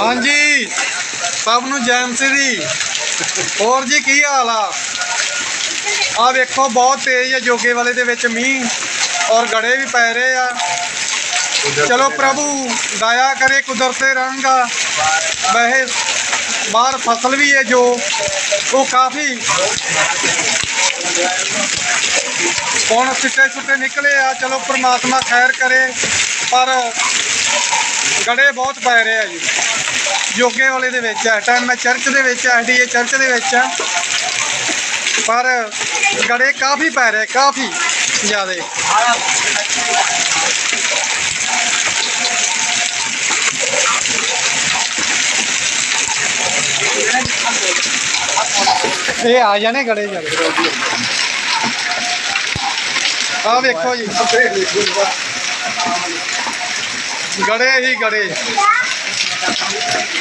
ਹਾਂਜੀ, ਸਭ ਨੂੰ ਜੈਨ ਸ੍ਰੀ। ਹੋਰ ਜੀ, ਕੀ ਹਾਲ ਆ? ਆ ਵੇਖੋ, ਬਹੁਤ ਤੇਜ਼ ਆ ਜੋਗੇ ਵਾਲੇ ਦੇ ਵਿੱਚ ਮੀਂਹ ਔਰ ਗੜੇ ਵੀ ਪੈ ਰਹੇ ਆ। ਚਲੋ ਪ੍ਰਭੂ, ਦਇਆ ਕਰੇ, ਕੁਦਰਤੇ ਰੰਗ ਆ। ਵੈਸੇ ਬਾਹਰ ਫਸਲ ਵੀ ਹੈ ਜੋ, ਉਹ ਕਾਫੀ ਹੁਣ ਸਿੱਟੇ ਸੁੱਟੇ ਨਿਕਲੇ ਆ। ਚਲੋ ਪ੍ਰਮਾਤਮਾ ਖੈਰ ਕਰੇ। ਪਰ ਗੜੇ ਬਹੁਤ ਪੈ ਰਹੇ ਆ ਜੀ। ਜੋਗੇ ਵਾਲੇ ਦੇ ਵਿੱਚ ਇਸ ਟਾਈਮ ਮੈਂ ਚਰਚ ਦੇ ਵਿੱਚ ਐਸਡੀਏ ਚਰਚ ਦੇ ਵਿੱਚ ਆ। ਪਰ ਗੜੇ ਕਾਫੀ ਪੈ ਰਹੇ, ਕਾਫੀ ਜ਼ਿਆਦੇ। ਇਹ ਆ ਜਾਣੇ ਗੜੇ ਜਾਣੇ ਆ ਵੇਖੋ ਜੀ। ਗੜੇ ਹੀ ਗੜੇ।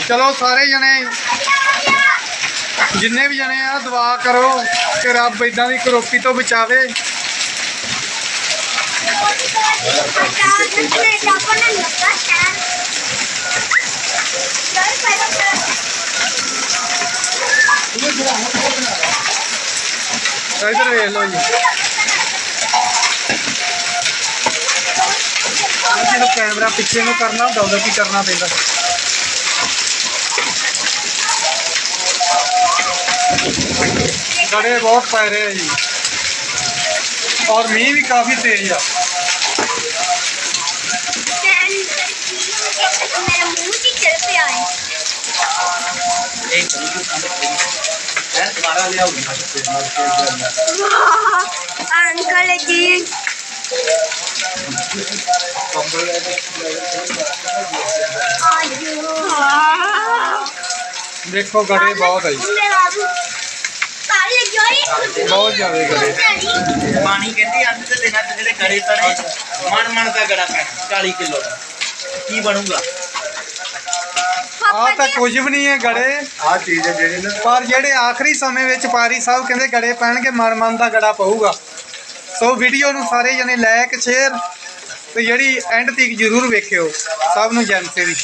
ਚਲੋ ਸਾਰੇ ਜਣੇ, ਜਿੰਨੇ ਵੀ ਜਣੇ ਆ, ਦੁਆ ਕਰੋ ਕਿ ਰੱਬ ਇਦਾਂ ਦੀ ਕਰੋਪੀ ਤੋਂ ਬਚਾਵੇ। ਇਧਰ ਵੇਖ ਲਓ ਜੀ। ਜਦੋਂ ਕੈਮਰਾ ਪਿੱਛੇ ਨੂੰ ਕਰਨਾ ਹੁੰਦਾ ਉਦੋਂ ਕੀ ਕਰਨਾ ਪੈਂਦਾ? ਗੜੇ ਬਹੁਤ ਪੈ ਰਹੇ ਆ ਜੀ। ਔਰ ਮੀਂਹ ਵੀ ਕਾਫੀ ਤੇਜ਼ ਆ। ਮੇਰਾ ਮੂੰਹ ਦੇਖੋ ਗੜੇ ਬਹੁਤ ਆ ਜੀ। ਬਹੁਤ ਜ਼ਿਆਦਾ ਗੜੇ। ਪਾਣੀ ਕਹਿੰਦੀ ਅੱਜ ਦੇ ਦਿਨਾਂ 'ਚ ਜਿਹੜੇ ਗੜੇ ਤਣੇ ਮਣ ਮਣ ਦਾ ਗੜਾ ਪੈਣਾ 40 ਕਿਲੋ ਦਾ। ਕੀ ਬਣੂਗਾ? ਆ ਤਾਂ ਕੁਝ ਵੀ ਨਹੀਂ ਹੈ ਗੜੇ। ਆ ਚੀਜ਼ ਹੈ ਜਿਹੜੀ ਨਾ ਪਰ ਜਿਹੜੇ ਆਖਰੀ ਸਮੇਂ ਵਿੱਚ ਪਾਰੀ ਸਾਹਿਬ ਕਹਿੰਦੇ ਗੜੇ ਪੈਣਗੇ ਮਨ ਮਨ ਦਾ ਗੜਾ ਪਊਗਾ। ਸੋ ਵੀਡੀਓ ਨੂੰ ਸਾਰੇ ਜਣੇ ਲਾਇਕ ਸ਼ੇਅਰ ਤੇ ਜਿਹੜੀ ਐਂਡ ਤੱਕ ਜ਼ਰੂਰ ਵੇਖਿਓ। ਸਭ ਨੂੰ ਜਨਤੇ ਦੀ।